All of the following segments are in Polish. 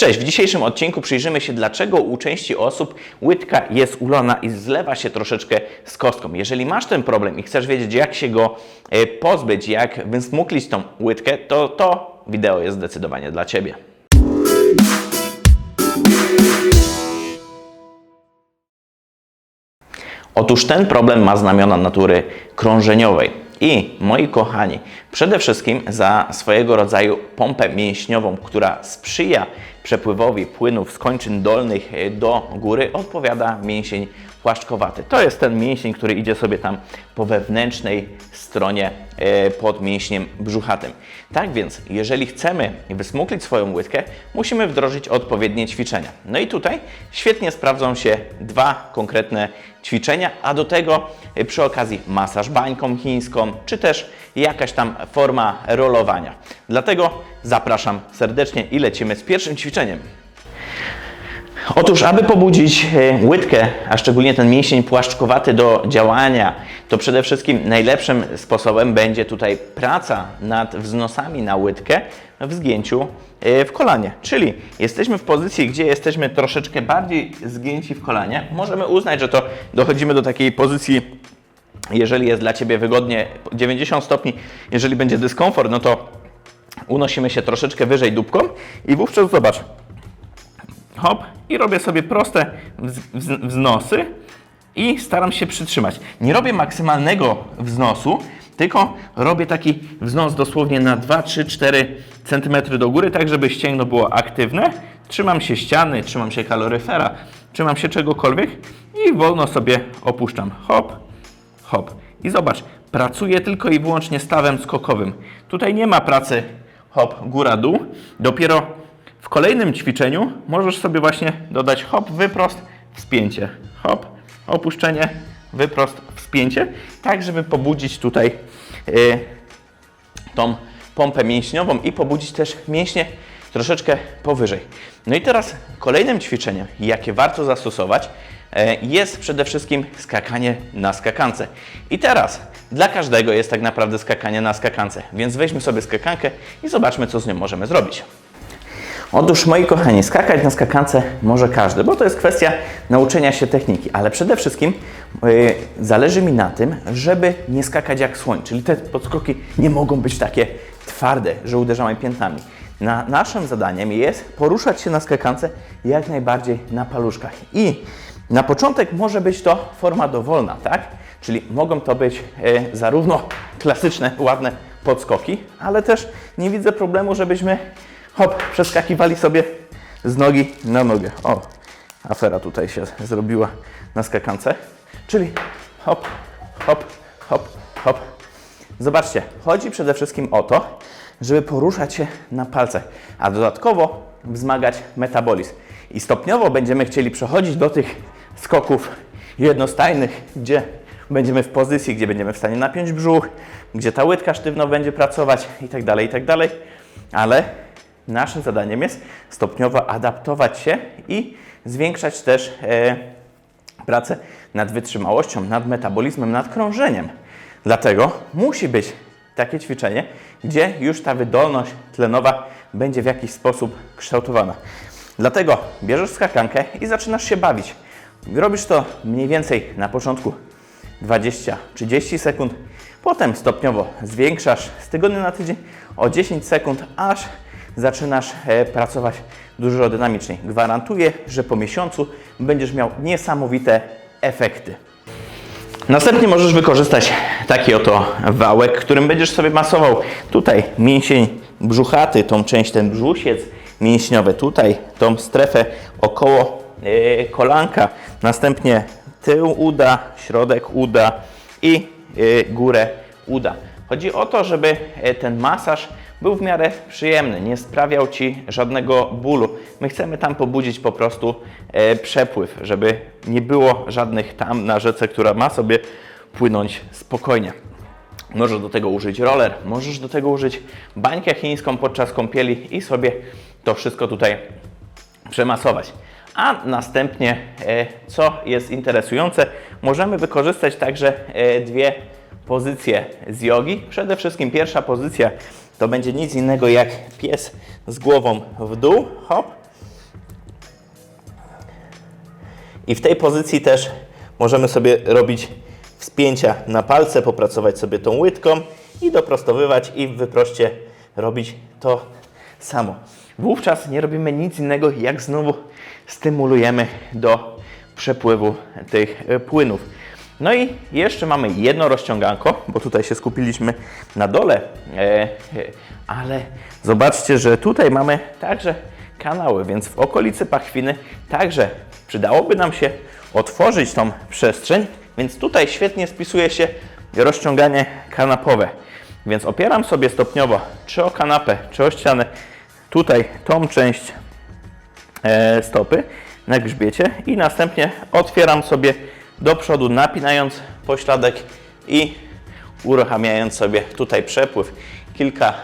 Cześć, w dzisiejszym odcinku przyjrzymy się, dlaczego u części osób łydka jest ulona i zlewa się troszeczkę z kostką. Jeżeli masz ten problem i chcesz wiedzieć, jak się go e, pozbyć, jak wysmuklić tą łydkę, to to wideo jest zdecydowanie dla Ciebie. Otóż ten problem ma znamiona natury krążeniowej. I moi kochani, przede wszystkim za swojego rodzaju pompę mięśniową, która sprzyja przepływowi płynów z kończyn dolnych do góry, odpowiada mięsień płaszczkowaty. To jest ten mięsień, który idzie sobie tam po wewnętrznej stronie e, pod mięśniem brzuchatym. Tak więc, jeżeli chcemy wysmuklić swoją łydkę, musimy wdrożyć odpowiednie ćwiczenia. No i tutaj świetnie sprawdzą się dwa konkretne ćwiczenia, a do tego e, przy okazji masaż bańką chińską, czy też jakaś tam forma rolowania. Dlatego zapraszam serdecznie i lecimy z pierwszym ćwiczeniem. Otóż, aby pobudzić e, łydkę, a szczególnie ten mięsień płaszczkowaty do działania, to przede wszystkim najlepszym sposobem będzie tutaj praca nad wznosami na łydkę w zgięciu e, w kolanie. Czyli jesteśmy w pozycji, gdzie jesteśmy troszeczkę bardziej zgięci w kolanie. Możemy uznać, że to dochodzimy do takiej pozycji, jeżeli jest dla Ciebie wygodnie 90 stopni, jeżeli będzie dyskomfort, no to unosimy się troszeczkę wyżej dupką i wówczas zobacz, hop i robię sobie proste wz- wz- wznosy i staram się przytrzymać. Nie robię maksymalnego wznosu, tylko robię taki wznos dosłownie na 2, 3, 4 cm do góry, tak żeby ścięgno było aktywne. Trzymam się ściany, trzymam się kaloryfera, trzymam się czegokolwiek i wolno sobie opuszczam. Hop, hop. I zobacz, pracuję tylko i wyłącznie stawem skokowym. Tutaj nie ma pracy hop, góra, dół. Dopiero w kolejnym ćwiczeniu możesz sobie właśnie dodać hop, wyprost, wspięcie. Hop, opuszczenie, wyprost, wspięcie. Tak, żeby pobudzić tutaj y, tą pompę mięśniową i pobudzić też mięśnie troszeczkę powyżej. No i teraz kolejnym ćwiczeniem, jakie warto zastosować, e, jest przede wszystkim skakanie na skakance. I teraz dla każdego jest tak naprawdę skakanie na skakance, więc weźmy sobie skakankę i zobaczmy, co z nią możemy zrobić. Otóż, moi kochani, skakać na skakance może każdy, bo to jest kwestia nauczenia się techniki, ale przede wszystkim yy, zależy mi na tym, żeby nie skakać jak słoń, czyli te podskoki nie mogą być takie twarde, że uderzamy piętnami. Na, naszym zadaniem jest poruszać się na skakance jak najbardziej na paluszkach. I na początek może być to forma dowolna, tak? Czyli mogą to być e, zarówno klasyczne, ładne podskoki, ale też nie widzę problemu, żebyśmy hop, przeskakiwali sobie z nogi na nogę. O, afera tutaj się zrobiła na skakance. Czyli hop, hop, hop, hop. Zobaczcie, chodzi przede wszystkim o to, żeby poruszać się na palcach, a dodatkowo wzmagać metabolizm. I stopniowo będziemy chcieli przechodzić do tych skoków jednostajnych, gdzie będziemy w pozycji, gdzie będziemy w stanie napiąć brzuch, gdzie ta łydka sztywno będzie pracować i tak dalej, i tak dalej. Ale naszym zadaniem jest stopniowo adaptować się i zwiększać też e, pracę nad wytrzymałością, nad metabolizmem, nad krążeniem. Dlatego musi być takie ćwiczenie, gdzie już ta wydolność tlenowa będzie w jakiś sposób kształtowana. Dlatego bierzesz skakankę i zaczynasz się bawić. Robisz to mniej więcej na początku 20-30 sekund, potem stopniowo zwiększasz z tygodnia na tydzień o 10 sekund, aż zaczynasz e, pracować dużo dynamiczniej. Gwarantuję, że po miesiącu będziesz miał niesamowite efekty. Następnie możesz wykorzystać taki oto wałek, którym będziesz sobie masował tutaj mięsień brzuchaty, tą część, ten brzusiec mięśniowy, tutaj tą strefę około e, kolanka, następnie tył uda, środek uda i e, górę uda. Chodzi o to, żeby ten masaż był w miarę przyjemny, nie sprawiał Ci żadnego bólu. My chcemy tam pobudzić po prostu e, przepływ, żeby nie było żadnych tam na rzece, która ma sobie płynąć spokojnie. Możesz do tego użyć roller, możesz do tego użyć bańkę chińską podczas kąpieli i sobie to wszystko tutaj przemasować. A następnie, e, co jest interesujące, możemy wykorzystać także e, dwie pozycje z jogi. Przede wszystkim pierwsza pozycja to będzie nic innego jak pies z głową w dół, hop. I w tej pozycji też możemy sobie robić wspięcia na palce, popracować sobie tą łydką i doprostowywać i wyproście robić to samo. Wówczas nie robimy nic innego, jak znowu stymulujemy do przepływu tych płynów. No i jeszcze mamy jedno rozciąganko, bo tutaj się skupiliśmy na dole, e, e, ale zobaczcie, że tutaj mamy także kanały, więc w okolicy pachwiny także przydałoby nam się otworzyć tą przestrzeń, więc tutaj świetnie spisuje się rozciąganie kanapowe. Więc opieram sobie stopniowo czy o kanapę, czy o ścianę, tutaj tą część e, stopy na grzbiecie i następnie otwieram sobie do przodu, napinając pośladek i uruchamiając sobie tutaj przepływ. Kilka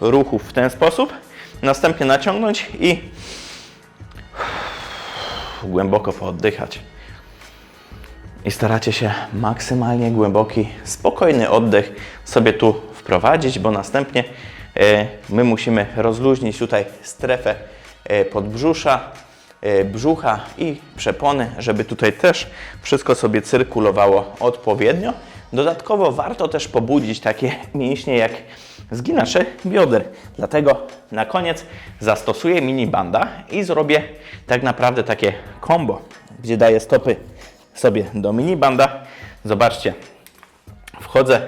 ruchów w ten sposób. Następnie naciągnąć i głęboko pooddychać. I staracie się maksymalnie głęboki, spokojny oddech sobie tu wprowadzić, bo następnie e, my musimy rozluźnić tutaj strefę e, podbrzusza, brzucha i przepony, żeby tutaj też wszystko sobie cyrkulowało odpowiednio. Dodatkowo warto też pobudzić takie mięśnie jak zginacze bioder. Dlatego na koniec zastosuję mini banda i zrobię tak naprawdę takie combo, gdzie daję stopy sobie do mini banda. Zobaczcie, wchodzę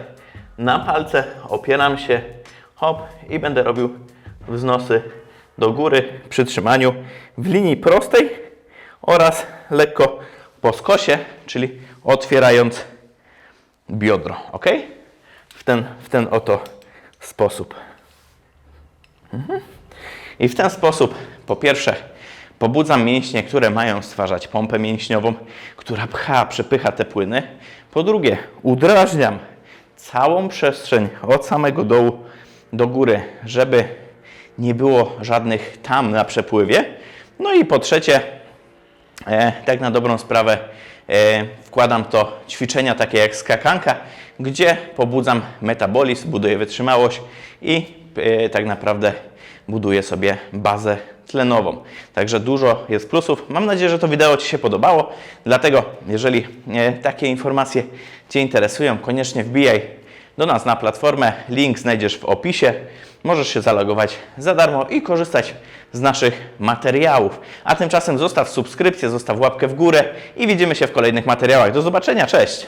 na palce, opieram się, hop i będę robił wznosy do góry przy trzymaniu w linii prostej oraz lekko po skosie, czyli otwierając biodro, ok? W ten, w ten oto sposób. Mhm. I w ten sposób, po pierwsze, pobudzam mięśnie, które mają stwarzać pompę mięśniową, która pcha, przepycha te płyny. Po drugie, udrażniam całą przestrzeń od samego dołu do góry, żeby nie było żadnych tam na przepływie. No i po trzecie, e, tak na dobrą sprawę, e, wkładam to ćwiczenia takie jak skakanka, gdzie pobudzam metabolizm, buduję wytrzymałość i e, tak naprawdę buduję sobie bazę tlenową. Także dużo jest plusów. Mam nadzieję, że to wideo Ci się podobało. Dlatego, jeżeli e, takie informacje Cię interesują, koniecznie wbijaj do nas na platformę. Link znajdziesz w opisie. Możesz się zalogować za darmo i korzystać z naszych materiałów. A tymczasem zostaw subskrypcję, zostaw łapkę w górę i widzimy się w kolejnych materiałach. Do zobaczenia, cześć!